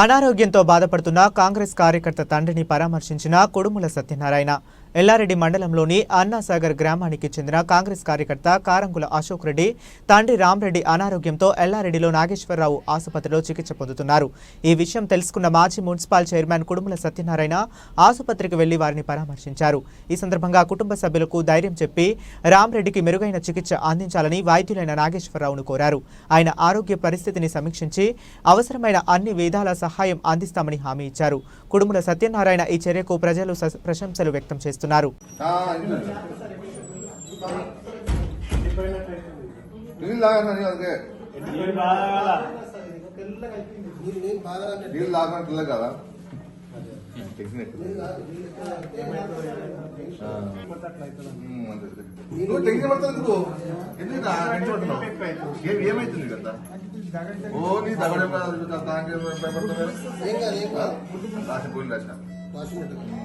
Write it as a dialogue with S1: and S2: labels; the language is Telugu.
S1: అనారోగ్యంతో బాధపడుతున్న కాంగ్రెస్ కార్యకర్త తండ్రిని పరామర్శించిన కొడుముల సత్యనారాయణ. ఎల్లారెడ్డి మండలంలోని అన్నాసాగర్ గ్రామానికి చెందిన కాంగ్రెస్ కార్యకర్త కారంగుల అశోక్ రెడ్డి తండ్రి రామ్రెడ్డి అనారోగ్యంతో ఎల్లారెడ్డిలో నాగేశ్వరరావు ఆసుపత్రిలో చికిత్స పొందుతున్నారు. ఈ విషయం తెలుసుకున్న మాజీ మున్సిపల్ చైర్మన్ కుడుముల సత్యనారాయణ ఆసుపత్రికి వెళ్ళి వారిని పరామర్శించారు. ఈ సందర్భంగా కుటుంబ సభ్యులకు ధైర్యం చెప్పి రామ్రెడ్డికి మెరుగైన చికిత్స అందించాలని వైద్యులైన నాగేశ్వరరావును కోరారు. ఆయన ఆరోగ్య పరిస్థితిని సమీక్షించి అవసరమైన అన్ని విధాల సహాయం అందిస్తామని హామీ ఇచ్చారు. కుడుముల సత్యనారాయణ ఈ చర్యకు ప్రజలు ప్రశంసలు వ్యక్తం చేస్తున్నారు
S2: ఆ, ఇది. నీళ్ళు తాగండి అందుకే నీళ్ళు తాగండి పిల్ల కదా టెక్నిక్ ఆ. ఉమ్, అంతే, అంతే. నువ్వు టెన్షన్ పడతావు ఎందుకు ఎందుకు రా, టెన్షన్ పడుతున్నావు? ఏం ఏమైతుంది కదా ఓ నీ రాసిన